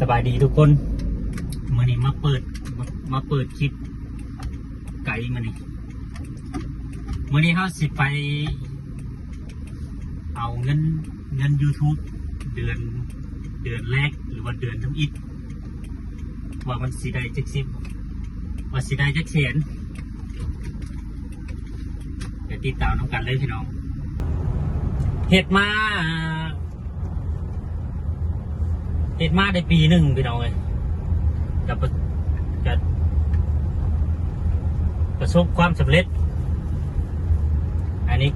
สบายดีทุกคนมื่อนี้มาเปิดมามาเปิดคลิปไก่มานี่มื่อนี้เขาสิไปเอาเงินเงิน YouTube เดือนเดือนแรกหรือว่าเดือนทำอิฐว่ามันสีได้จักสิบว่าสีได้จักแสนเดี๋ยวติดตามน้ำกันเลยพี่น้องเห็ดมา เห็ดมาได้ปีหนึ่งพี่น้องเลยกับประกับประสบความสำเร็จ อันนี้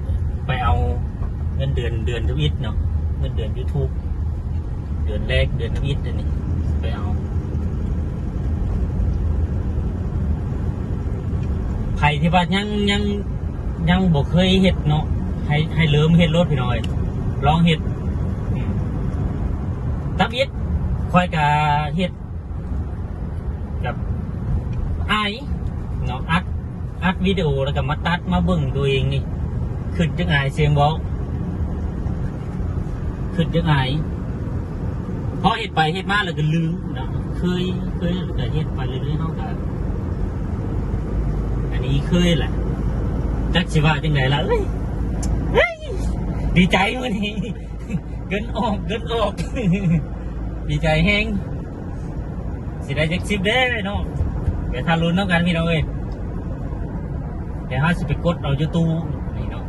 ไปเอาเงินเดือนเดือนทวิตเนาะเงินเดือน YouTube เดือนแรกเดือนทวิตอันนี้ไปเอาใครที่ว่ายังยังยังบอกเคยเห็ดเนาะให้ให้เริ่มเห็ดรถพี่น้อย ลองเห็ดตับอิด คอยกาเห็ดกับไอเนาะอัดอัดวิดีโอแล้วก็มาตัดมาเบิ่งตัวเองนี่ขึ้นยังไงเสียงบอกขึ้นยังไงเพราะเห็ดไปเห็ดมาแล้วก็ลืมนะเคยเคยแต่เห็ดไปเรื่อยๆเขาก็อันนี้เคยแหละจักสิว่าจังไงล่ะเอ้ยเฮ้ยดีใจวันนี้เกินออกเกินออก ดีใจแฮงสิได้จักสิบเด้เนาะเดี๋ยวทารุนน้องกันพี่น้องเอ้ยเดี๋ยวห้าสิไปกดเอาอยู่ตู้นี่เนาะ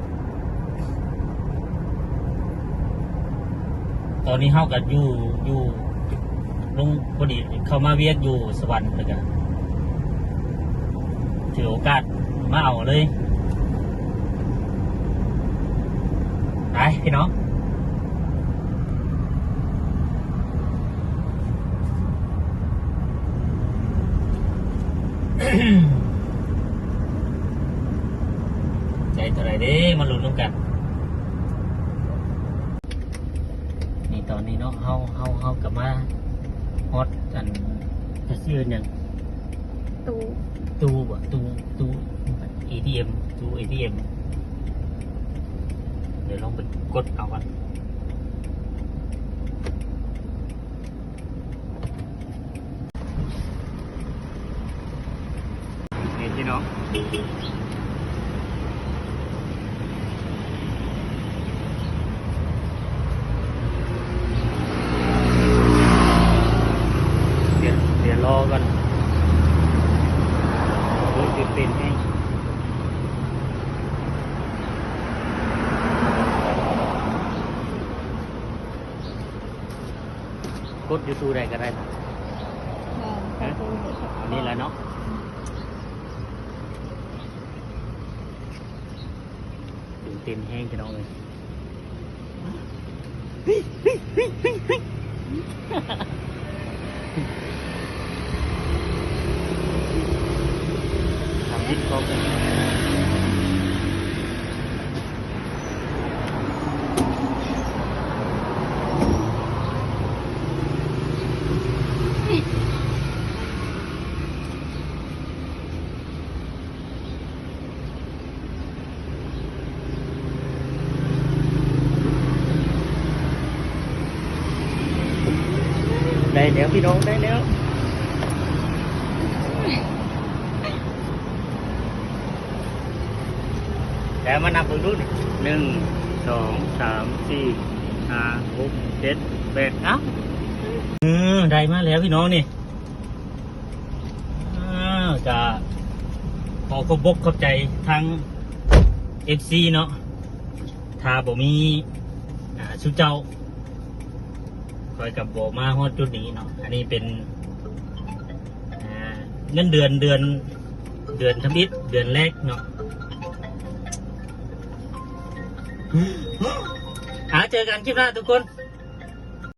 ตอนนี้เฮากับอยู่อยู่ลงพอดีเข้ามาเวียกอยู่สวรรค์แล้วกันถือโอกาสมาเอาเลยไปพี่น้อง ใจเท่าไหรเด้มาลุ้นร่วมกันนี่ตอนนี้เนาะเฮาเฮาเฮากลับมาฮอตอันจะซื้ออย่างตูตู้บ่ตู้ตู้ ATM ตู้ ATM เดี๋ยวลองไปกดเอากัน นี่พี่น้องเดี๋ยวเดี๋ยวรอกันดูตื่นเต้นให้กดยูทูบได้ก็ได้นะอันนี้แหละเนาะ ตื่นเต้นแห้งพี่น้องเลยทำดิ้นก็ได้ แล้วพี่น้องได้แล้วแล้วมานับเบิ่งดูนี่หนึ่งสองสามสี่ห้าหกเจ็ดแปดเอ้าเออได้มาแล้วพี่น้องนี่จะขอขอบบกขอบใจทั้งเอฟซีเนาะถ้าบ่มีชุดเจ้า คอยกับโบมาฮอดจุดนี้เนาะ อันนี้เป็นเงินเดือนเดือนเดือนทำอิฐเดือนแรกเนาะหาเจอกันคลิปหน้าทุกคน